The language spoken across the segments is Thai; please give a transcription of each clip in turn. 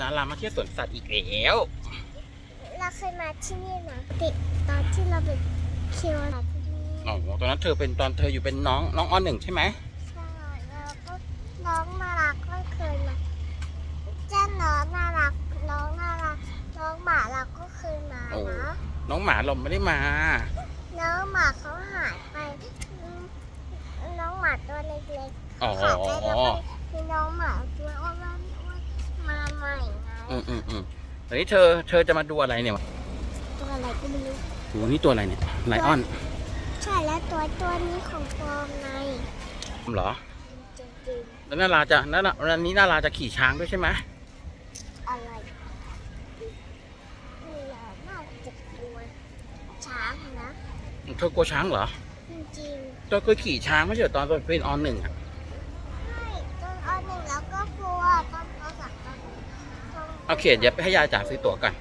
นารามาเที่ยวสวนสัตว์อีกแล้ว เราเคยมาที่นี่นะติดตอนที่เราไปเที่ยวมาที่นี่อ๋อตอนนั้นเธอเป็นตอนเธออยู่เป็นน้องน้องอ้อหนึ่งใช่ไหมใช่แล้วก็น้องน่ารักก็เคยมาเจ้าน้องน่ารักน้องน่ารักน้องหมาเราก็เคยมานะน้องหมาเราไม่ได้มา น้องหมาเขาหายไปอืมน้องหมาตัวเล็กอ๋อๆหายไปแล้วก็มีน้องหมาตัวอ้วนๆมาใหม่ไงอืมอืมอืมตอนนี้เธอเธอจะมาดูอะไรเนี่ยตัวอะไรก็ไม่รู้โหนี่ตัวอะไรเนี่ยไลออนใช่แล้วตัวตัวนี้ของปลอมไงเหรอ จริงๆแล้วนาราจะนาราวันนี้นาราจะขี่ช้างด้วยใช่ไหมอะไรนี่แหละน่าจะกลัวช้างนะเธอกลัวช้างเหรอจริงเธอเคยขี่ช้างไม่ใช่เหรอตอนเป็นออนหนึ่งอะ ๆใช่ตอนอันหนึ่งแล้วก็กลัวตอนอันสองตอน ตอนโอเคเดี๋ยวไปให้ยายจ่าซื้อตั๋วกัน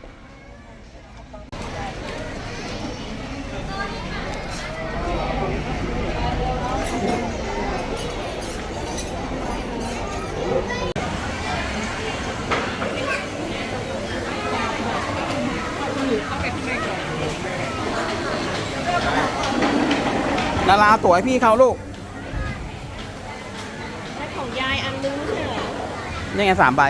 นาราตั๋วให้พี่เขาลูกและของยายอันนึงใช่เหรอนี่ไงสามใบ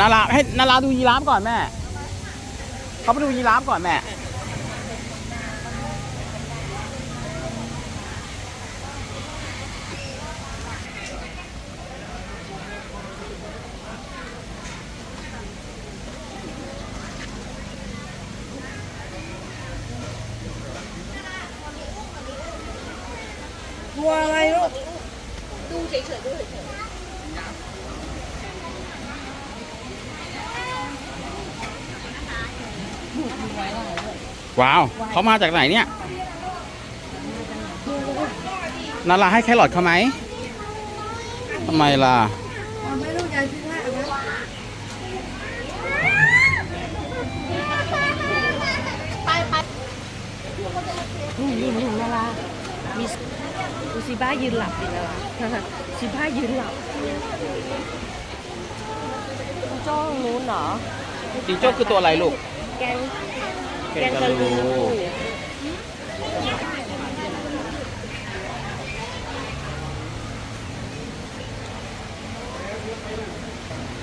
นาราให้นาราดูยีราฟก่อนแม่เขาไปดูยีราฟก่อนแม่กลัวอะไรลูก ว้าวเขามาจากไหนเนี่ยนาราให้แครอทเขาไหมทำไมล่ะไม่ยายซื้อให้เอาไหมนี่นี่นี่นารามีดูสิบ้ายืนหลับดินาราสิบ้ายืนหลับจ้องนู้นเหรอจิงโจ้คือตัวอะไรลูก แกงแกงกะลู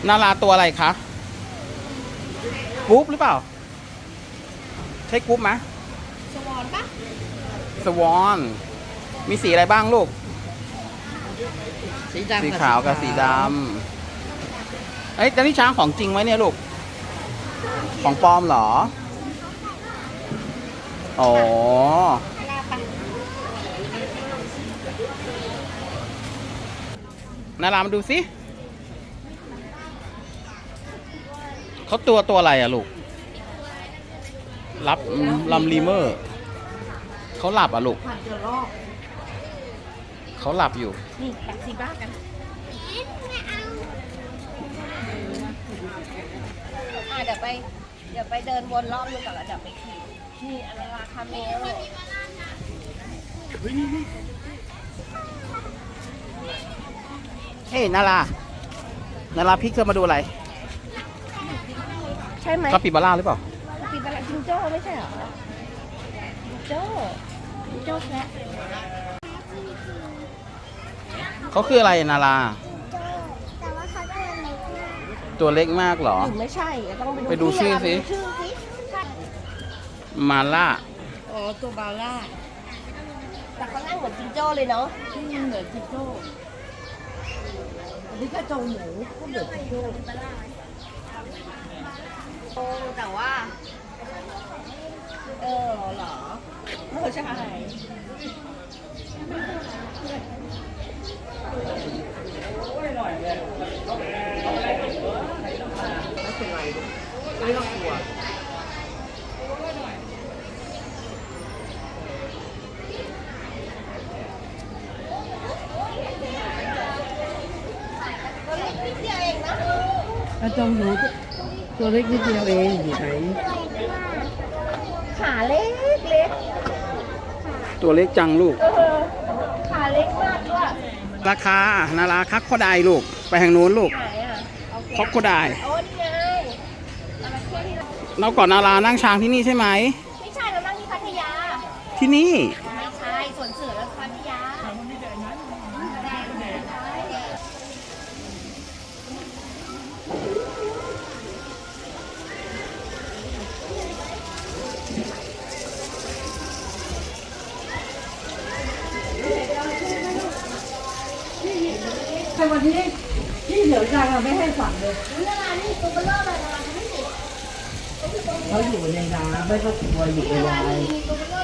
นาราตัวอะไรคะกรุ๊ปหรือเปล่า ใช่กรุ๊ปไหมสวอนปะสวอน มีสีอะไรบ้างลูก สีดำสีขาวกับสีดำเอ้ยแต่นี่ช้างของจริงไหมเนี่ยลูก ของปลอมเหรอ อ๋อ นารามาดูสิเขาตัวตัวอะไรอะลูก รับลำลีเมอร์ เขาหลับอะลูก เขาหลับอยู่ นี่แปะสีบ้ากันอะเดี๋ยวไป เดี๋ยวไปเดินวนรอบนึงก่อนแล้วเดี๋ยวไปขี่นี่อันนี้ราคาเมลเฮ้ยนารานาราพี่เธอมาดูอะไรใช่ไหมกาปิบาร่าหรือเปล่าปีบาลาจิงโจ้ไม่ใช่เหรอจิงโจ้จิงโจ้แคะเขาคืออะไรนารา แต่ว่าเขาตัวเล็กมาก ตัวเล็กมากเหรอ หรือไม่ใช่อะต้องไปดูชื่อสิไปดูชื่อสิมาล่า อ๋อตัวบาร่าแต่เขานั่งเหมือนจิงโจ้เลยเนาะเหมือนจิงโจ้อันนี้ก็โจหมูก็เหมือนจิงโจ้โอ้แต่ว่า เออเหรอเออใช่ เป็นไรไม่ต้องกลัวกระจงหนูตัวเล็กนิดเดียวเองอยู่ไหนขาเล็กเล็กตัวเล็กจังลูกขาเล็กมากด้วย ราคานาราคักโคไดลูก ไปทางนู้นลูกไหนอะคอกโคไดโอ้นี่ไงจระเข้ที่เราเราก่อนนารานั่งช้างที่นี่ใช่ไหม ไม่ใช่เรานั่งที่พัทยา ที่นี่ ใครวันที่ที่เหลือจังอะไม่ให้ฝังเลยเขาอยู่ในน้ำไม่ต้องกลัวอยู่กับยายมีตัวเบล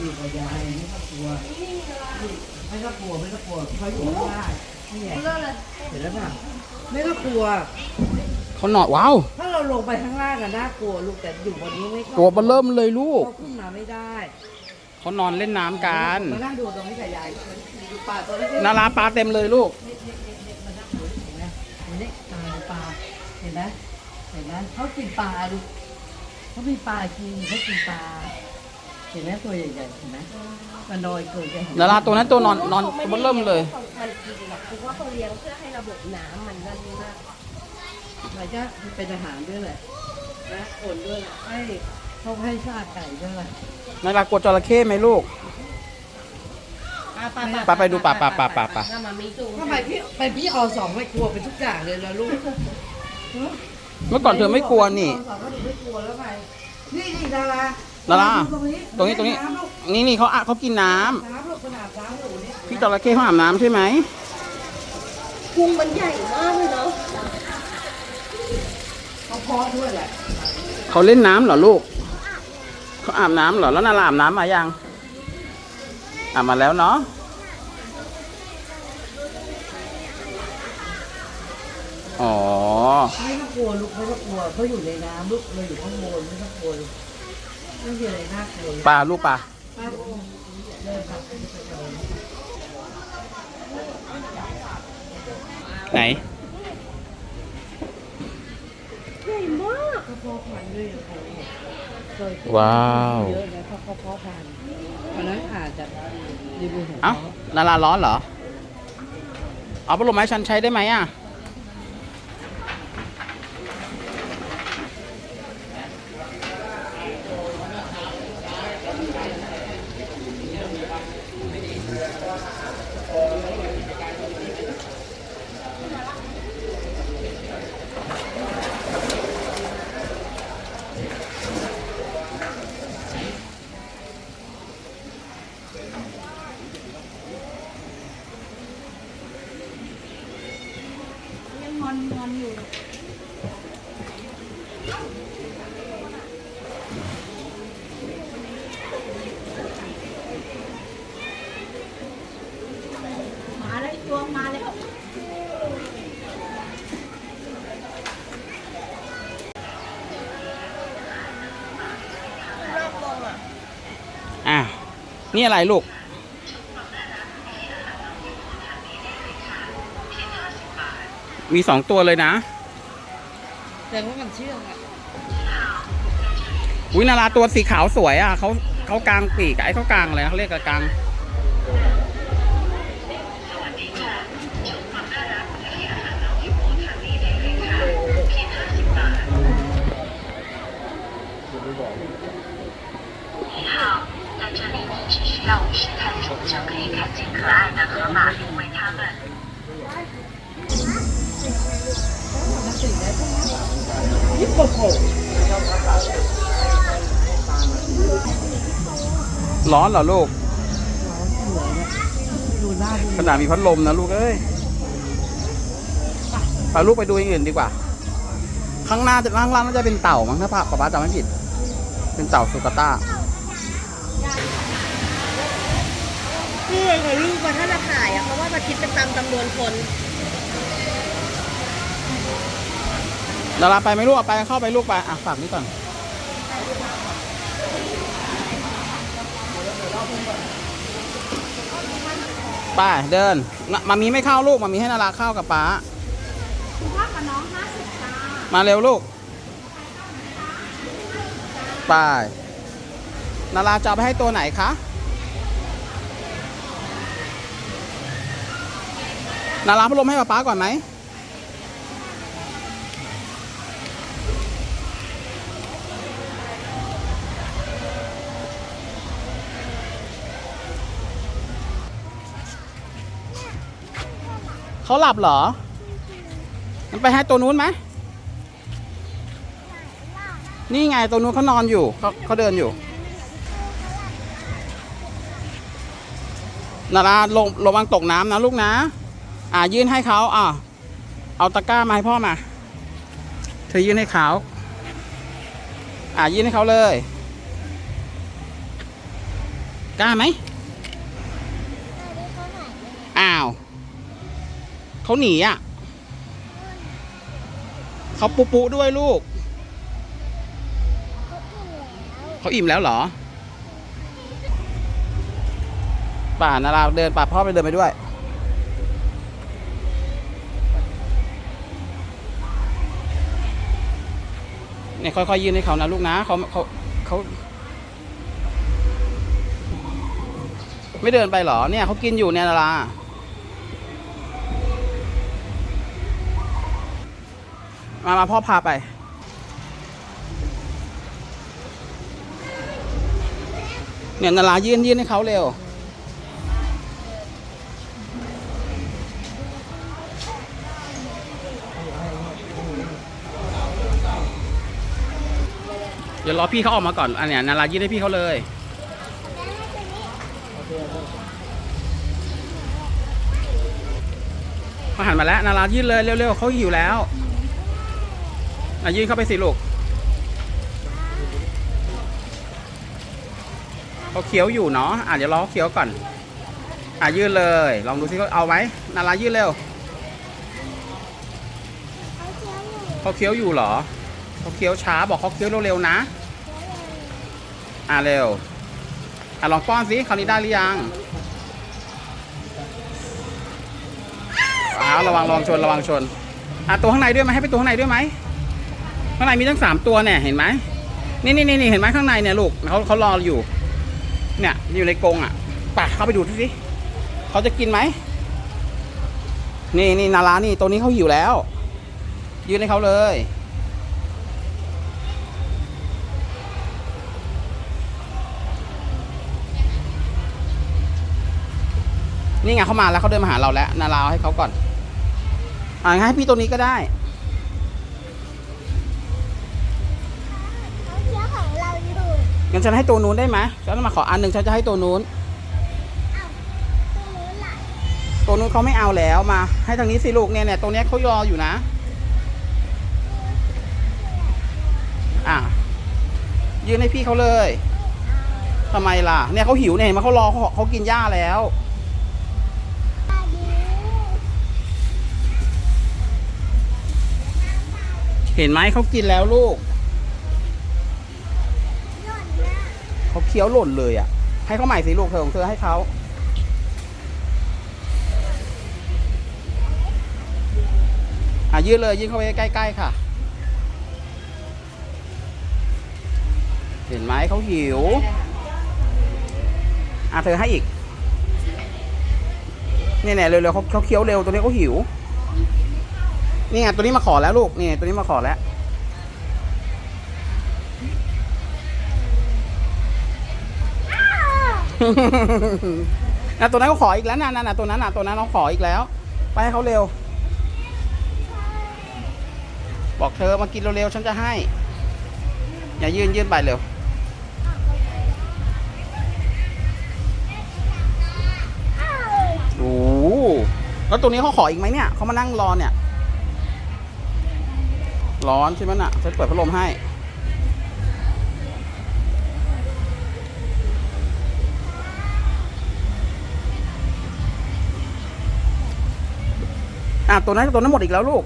อยู่กับยายไม่ต้องกลัวไม่ต้องกลัวไม่ต้องกลัวเขาอยู่ข้างล่างนี่ไงเบลอเห็นแล้วป่ะไม่ต้องกลัวเขาหนอนว้าวถ้าเราลงไปข้างล่างอะน่ากลัวลูกแต่อยู่บนนี้ไม่ตัวเบอเริ่มเลยลูกเขาขึ้นมาไม่ได้เขานอนเล่นน้ำกันมานั่งดูตรงนี้กับยายดูปลาตัวเล็กๆ นาราปลาเต็มเลยลูกเห็น ห็นไหมเห็นไหมเขากินปลาดูเขามีปลากินเขากินปลาเห็นไหมตัวใหญ่ๆเห็นไหมมันลอยเกินจะเห็นนาราตัวนั้นตัวนอนนอนตัวเบอเริ่มเลย มันกินหรอกคือว่าเขาเลี้ยงเพื่อให้ระบบน้ำมันนั่นมากมันจะเป็นอาหารด้วยแหละนะอ่นด้วยแหละให้เขาให้ชาติไก่ด้วยแหละนารากลัวจระเข้ไหมลูก ไปไปดูป่าป่าป่าป่าป่า ถ้ามามีจูง ทำไมพี่ไปพี่อสองไม่กลัวเป็นทุกอย่างเลยแล้วลูก เมื่อก่อนเธอไม่กลัวนี่อสองก็ถึงไม่กลัวแล้วไงนี่นี่ดาราดารา ตรงนี้ตรงนี้ตรงนี้ำลูกนี่นี่เขาอะเขากินน้ำน้ำลูกขนาดน้ำหนูนี่พี่จระเข้เขาอาบน้ำใช่ไหมพุงมันใหญ่มากเลยเนาะเขาเพาะด้วยแหละเขาเล่นน้ำเหรอลูกเขาอาบน้ำเหรอแล้วนาราอาบน้ำมายังอาบมาแล้วเนาะ อ๋อ ไม่ต้องกลัวลูกไม่ต้องกลัวเขาอยู่ในน้ำลูกเราอยู่ข้างบนไม่ต้องกลัวลูกไม่มีอะไรน่ากลัวเลยปลาลูกปลาป้าเดินไปไหน ใหญ่มากเขาเพาะพันธุ์ด้วยโอ้โหเคยว้าว เยอะนะเพราะเขาเพาะพันธุ์วันนั้นอาจจะรีวิวของเอ้าเขานาราร้อนเหรอ เอาพัดลมไม้ฉันใช้ได้ไหมอะ มาเลยตัวมาเลย อะ นี่อะไรลูก มีสองตัวเลยนะแต่ว่ามันเชื่องอะวินาราตัวสีขาวสวยอะเขาเขากลางปีกอะไอ้เขากลางอะไรนะเขาเรียกกลาง 可爱的河马，并为它们。 ยิบโกโก้ ร้อนเหรอลูก สวยนะดูหน้าดู ขนาดมีพัดลมนะลูกเอ้ยไปลูกไปดูอย่างอื่นดีกว่า ข้างหน้าจะข้างล่างน่าจะเป็นเต่ามั้งถ้าป้าป้าจำไม่ผิด เป็นเต่าสุกาต้า นี่ไงลูกมาถ้าจะถ่ายอะเพราะว่ามาคิดเป็นตามจำนวนคนดาราไปไหม่ลูกเอาไปเข้าไปลูกไปอะฝากนี้ก่อนไปเดินนะมามีไม่เข้าลูกมามีให้นาราเข้ากับป๊ามาเร็วลูกไปนาราจะเอาไปให้ตัวไหนคะ นาราพัดลมให้ป๊าป๊าก่อนไหมเขาหลับเหรอ มันไปให้ตัวนู้นไหม นี่ไงตัวนู้นเขานอนอยู่เขาเขาเดินอยู่ นาราลงระวังตกน้ำนะลูกนะ อ่ายื่นให้เขาอ่าเอาตะกร้ามาให้พ่อมา เธอยื่นให้เขาอ่ายื่นให้เขาเลย กล้าไหมอ้าวเขาหนีอะเขาปุปุด้วยลูกเขาอิ่มแล้วเหรอ ป่านาราเดินป่าพ่อไปเดินไปด้วย เนี่ยค่อยๆยื่นให้เขานะลูกนะเขาเขาเขาไม่เดินไปหรอเนี่ยเขากินอยู่เนี่ยนารามามาพ่อพาไป เนี่ยนารายื่นยื่นให้เขาเร็ว ดี๋ยวรอพี่เขาออกมาก่อน อันเนี้ยนารายื่นให้พี่เขาเลยเขาหันมาแล้ว นารายื่นเลยเร็วๆเขาหิวแล้วอะยื่นเข้าไปสิลูกเขาเคี้ยวอยู่เนาะอะเดี๋ยวรอเคี้ยวก่อน อะยื่นเลย ลองดูสิเขาเอาไหมนารายื่นเร็วเขาเคี้ยวอยู่เหรอเขาเคี้ยวช้าบอกเขาเคี้ยวเร็วๆนะ อะเร็ว อะลองป้อนสิคราวนี้ได้หรือยังอ้าวระวังระวังชนระวังชน อะตัวข้างในด้วยไหมให้ไปตัวข้างในด้วยไหมข้างในมีทั้งสามตัวเนี่ยเห็นไหมนี่นี่นี่เห็นไหมข้างในเนี่ยลูกเขาเขารออยู่ เนี่ยอยู่ในกรงอะไปเข้าไปดูสิเขาจะกินไหมนี่นี่นารานี่ตัวนี้เขาหิวแล้ว ยืนให้เขาเลย นี่ไงเขามาแล้วเขาเดินมาหาเราแล้วนาราเอาให้เขาก่อน อ่างั้นให้พี่ตัวนี้ก็ได้ยวของเราอยู่งั้นฉันให้ตัวนู้นได้ไหมฉันมาขออันหนึ่งฉันจะให้ตัวนู้น ตัวนู้นเขาไม่เอาแล้วมา ให้ทางนี้สิลูกเนี่ยเนี่ยตรงเนี้เขารออยู่นะ อะยืนให้พี่เขาเลยทำไมล่ะ เนี่ยเขาหิวเนี่ยเห็นไหมเขารอเขาเขากินหญ้าแล้ว เห็นไหมเขากินแล้วลูกเขาเคี้ยวหล่นเลยอะ ให้เขาใหม่สิลูกเธอของเธอให้เขาอะยืนเลยยืนเข้าไปใกล้ๆค่ะ เห็นไหมเขาหิว อะเธอให้อีกเนี่ยเนี่ยเร็วๆเขาเขาเคี้ยวเร็วตัวนี้เขาหิว นี่ไงตัวนี้มาขอแล้วลูกนี่ตัวนี้มาขอแล้ว นะตัวนั้นเขาขออีกแล้วนะนั่นนะตัวนั้นนะตัวนั้นเขาขออีกแล้ว ไปให้เขาเร็ว บอกเธอมากินเร็วๆฉันจะให้ อย่ายื่นยื่นไปเร็วอ้าวโอ้โหแล้วตัวนี้เขาขออีกไหมเนี่ยเขามานั่งรอเนี่ย ร้อนใช่ไหมน่ะฉันเปิดพัดลมให้ อะตัวนั้นตัวนั้นหมดอีกแล้วลูก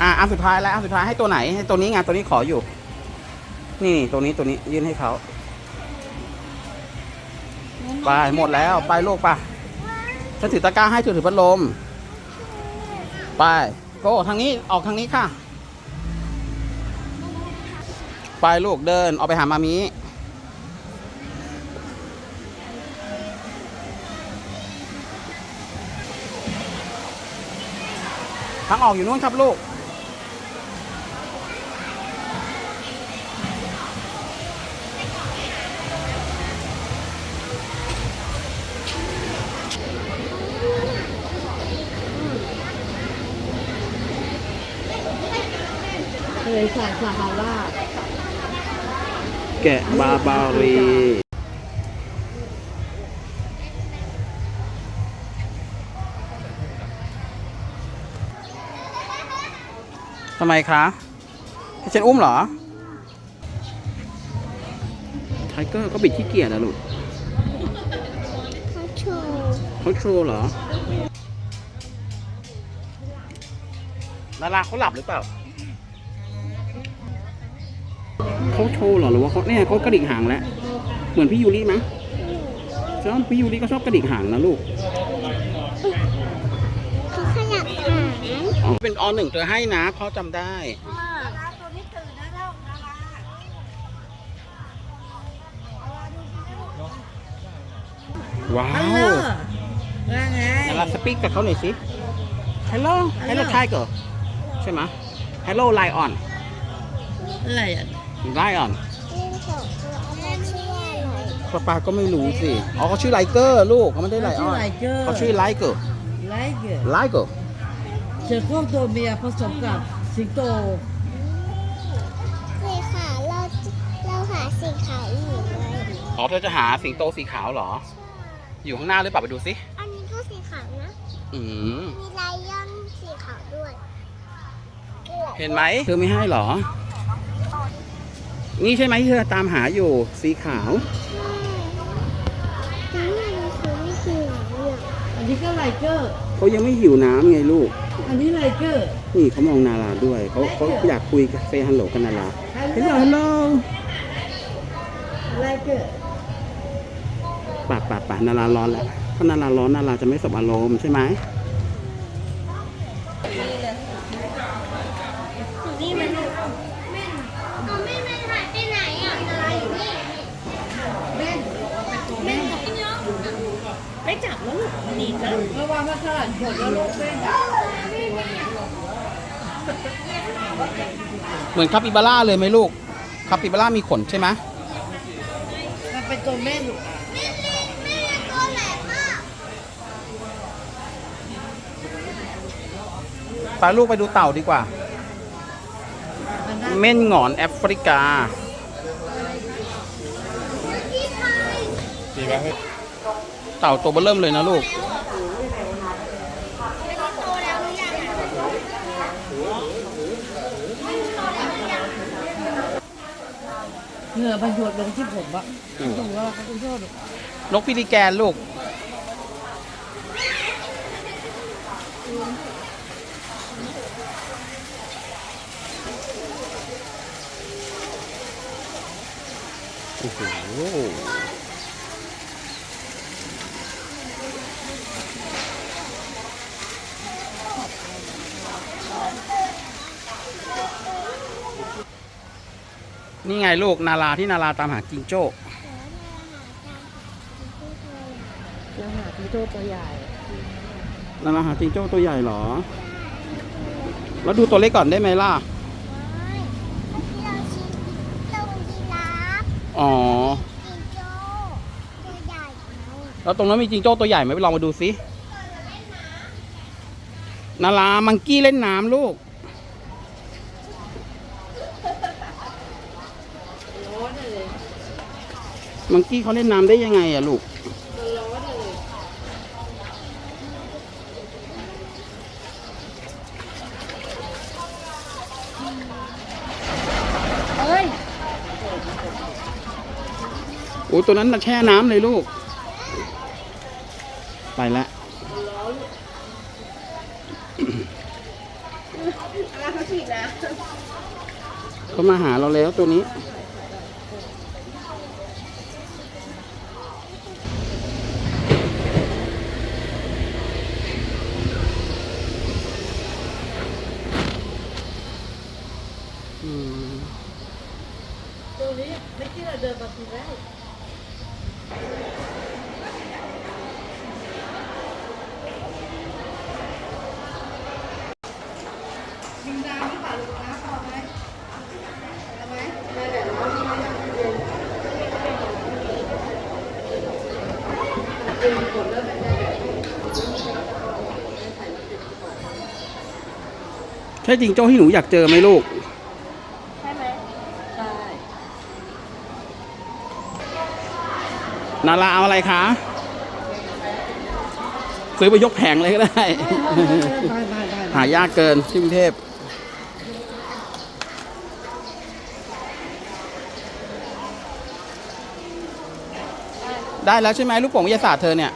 อะอันสุดท้ายแล้วอันสุดท้ายให้ตัวไหนให้ตัวนี้ไงตัวนี้ขออยู่ นี่ตัวนี้ตัวนี้ยื่นให้เขา ไปหมดแล้วไปลูกไปฉันถือตะกร้าให้เธอถือพัดลม ไปโก้ทางนี้ออกทางนี้ค่ะ ไปลูกเดินออกไปหามามีทางออกอยู่นู้นครับลูก เลสาบซาฮาราแกะบาบารีทำไมคะให้ฉันอุ้มเหรอ ไทเกอร์ก็บิดขี้เกียจอะลูกเขาโชว์เขาโชว์เหรอดาราเขาหลับหรือเปล่า เขาโชว์เหรอหรือว่าเขาเนี่ยเขากระดิกหางแล้วเหมือนพี่ยูริไหมใช่พี่ยูริก็ชอบกระดิกหางนะลูกเขาขยับหางอ๋อเป็นอหนึ่งเธอให้นะพ่อจำได้ ว้าฮัลวโหลว่าไงดาราสปีกกับเขาหน่อยสิ Hello Hello Tiger ใช่ไหม Hello Lion อะไรอะ Lion เล่นของตัวเอามาชื่ออะไรป้าปาก็ไม่รู้สิ อ๋อเขาชื่อไลเกอร์ลูกเขาไม่ได้ไลออนไลเกอร์เขาชื่อไลเกอร์ ไลเกอร์ไลเกอร์เชือโคร่งตัวเมียผสมกับสิงโตสีขาวเราเราหาสีขาวอยู่เลยอ๋อเธอจะหาสิงโตสีขาวเหรอ อยู่ข้างหน้าหรือเปล่าไปดูสิ อันนี้ก็สีขาวนะ อืมมีไลออนสีขาวด้วย เห็นไหมเธอไม่ให้เหรอ นี่ใช่ไหมที่เธอตามหาอยู่สีขาวแต่ว่ามันคือไม่คือหลังเนี่ยอันนี้ก็ไลเกอร์ เขายังไม่หิวน้ำไงลูก อันนี้ไลเกอร์ นี่เขามองนาราด้วย เขาเขาอยากคุยกับเซฮัลโหลกันนาราฮัลโหลฮัลโหลไลเกอร์ปะปะปะนาราร้อนแล้วถ้านาราร้อนนาราจะไม่สบอารมณ์ใช่ไหม มื่อวานมาสลัดผลแล้วลูกเล่นอะเหมือนคาปิบาร่าเลยไหมลูกคาปิบาร่ามีขนใช่ไหมมันเป็นตัวแม่ลูกตัวแหลมมากไปลูกไปดูเต่าดีกว่ามันได้เม่นหงอนแอฟริกาเต่าตัวเบอเริ่มเลยนะลูก เหงื่อมันหยดลงที่ผมอะอืมดูว่าเขาต้องโทษลูกนกพิริแกนลูก โอ้โห นี่ไงลูกนาราที่นาราตามหาจิงโจ้ยังหาที่โทษตัวใหญ่นาราหาจิงโจ้ตัวใหญ่เหรอ แล้วดูตัวเล็กก่อนได้ไหมล่ะที่เราชี้ตรงยีราฟอ๋อจิงโจ้ตัวใหญ่แล้วแล้วตรงนั้นมีจิงโจ้ตัวใหญ่ไหมไปลองมาดูสินารามังกี้เล่นน้ำลูก มังกี้เขาเล่นน้ำได้ยังไงอะลูกเอ้ยโอ้ยตัวนั้นน่ะแช่น้ำเลยลูก ไปแล้วอะไรเขาชฉีดนะเขามาหาเราแล้วตัวนี้ อืม ตัวนี้ไม่คิดเราเดินมาทีแรก ใช่จริงโจ้ที่หนูอยากเจอไหมลูก ใช่ไหมใช่นาราเอาอะไรคะ ซื้อไปยกแผงเลยก็ได้ได้ได้ได้หายากเกินที่กรุงเทพ ได้แล้วใช่ไหมลูกโป่งวิทยาศาสตร์เธอเนี่ย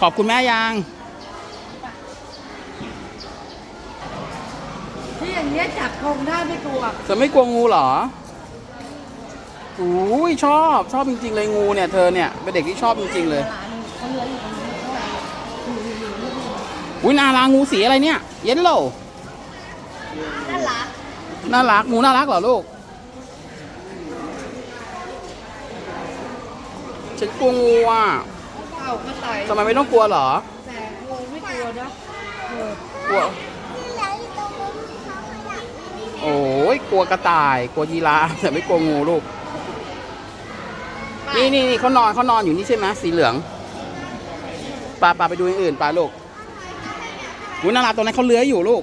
ขอบคุณแม่ยังที่อย่างเงี้ยจับคงได้ไม่กลัวจะไม่กลัวงูเหรออุ้ยชอบชอบจริงๆเลยงูเนี่ยเธอเนี่ยเป็นเด็กที่ชอบจริงๆเลยเขาเหลืออยู่ตรงนี้เท่าไหร่อุ้ยนารางูสีอะไรเนี่ย เย็นโลน่ารักน่ารักงูน่ารักเหรอลูก ฉันกลัวงูอะเต่าก็ตายทำไมไม่ต้องกลัวเหรอ แต่งูไม่กลัวนะเออกลัวที่เหลืออยู่ตรงนู้นเขาขยับโอ้ยกลัวกระต่าย กลัวยีราฟแต่ไม่กลัวงูลูก นี่นี่นี่เขานอนเขานอนอยู่นี่ใช่ไหมสีเหลืองปลาปลาไปดูอย่างอื่นปลาลูกอุ้ยนาราตัวนั้นเขาเลื้อยอยู่ลูก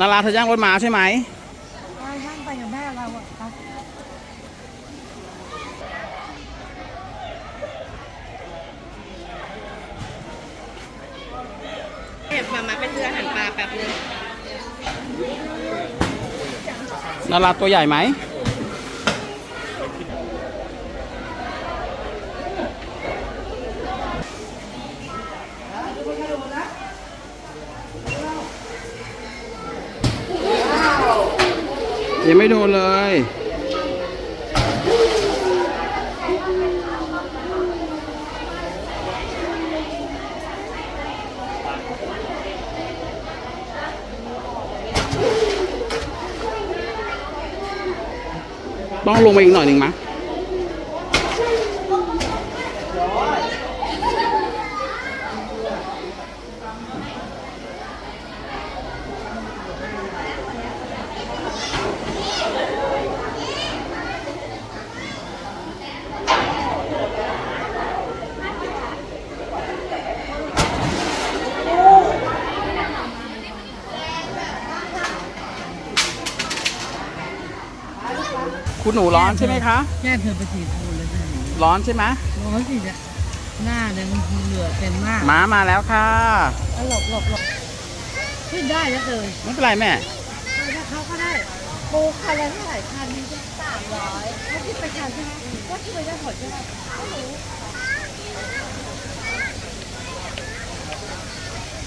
นาราเธอย่างรถม้าใช่ไหมไปช่างไปกับแม่เราอะครับเก็บมามาไปซื้ออาหารปลาแป๊บนึงนาราตัวใหญ่ไหม ยังไม่โดนเลย ต้องลงไปอีกหน่อยหนึ่งมะ คุณหนูร้อนใช่ไหมคะแม่เธอไปสีทูนเลยนะร้อนใช่ไหมร้อนสิจะหน้าเนี่ยมันเหลือเต็มหน้าม้ามาแล้วค่ะ เอาหลบหลบหลบขึ้นได้แล้วเลยไม่เป็นไรแม่ถ้าเขาก็ได้ปูคันละเท่าไหร่คันนี้จะสามร้อยเขาคิดไปคันใช่ไหมก็คิดไปได้หมดใช่ไหมไม่รู้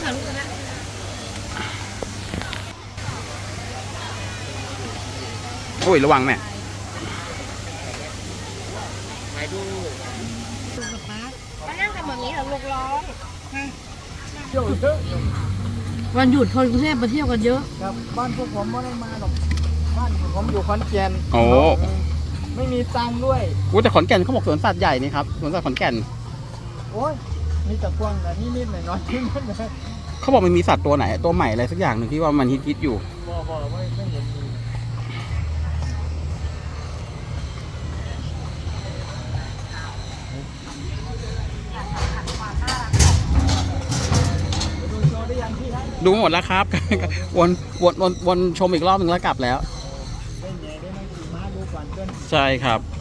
ถามลูกกันนะโอ้ยระวังแม่ ดูกับป้า มานั่ง กันแบบนี้เหรอลูกร้องวันหยุดคนกรุงเทพมาเที่ยวกันเยอะ ครับบ้านพวกผมไม่ได้มาหรอกบ้านผมอยู่ขอนแก่นโอ้ ไม่มีตังค์ด้วยโหแต่ขอนแก่นเขาบอกสวนสัตว์ใหญ่นี่ครับสวนสัตว์ขอนแก่นโอ้ยมีแต่พวงแต่นิดๆหน่อยๆที่นั่นเลยเขาบอกมันมีสัตว์ตัวไหนตัวใหม่อะไรสักอย่างหนึ่งที่ว่ามันฮิตๆอยู่บ่บ่ไม่ไม่เห็นมี ดูโชว์ได้ยังพี่ครับดูหมดแล้วครับ วนวนวนวนชมอีกรอบหนึ่งแล้วกลับแล้วเล่นใหญ่ได้ไหมขี่ม้าดูก่อนเดินใช่ครับเ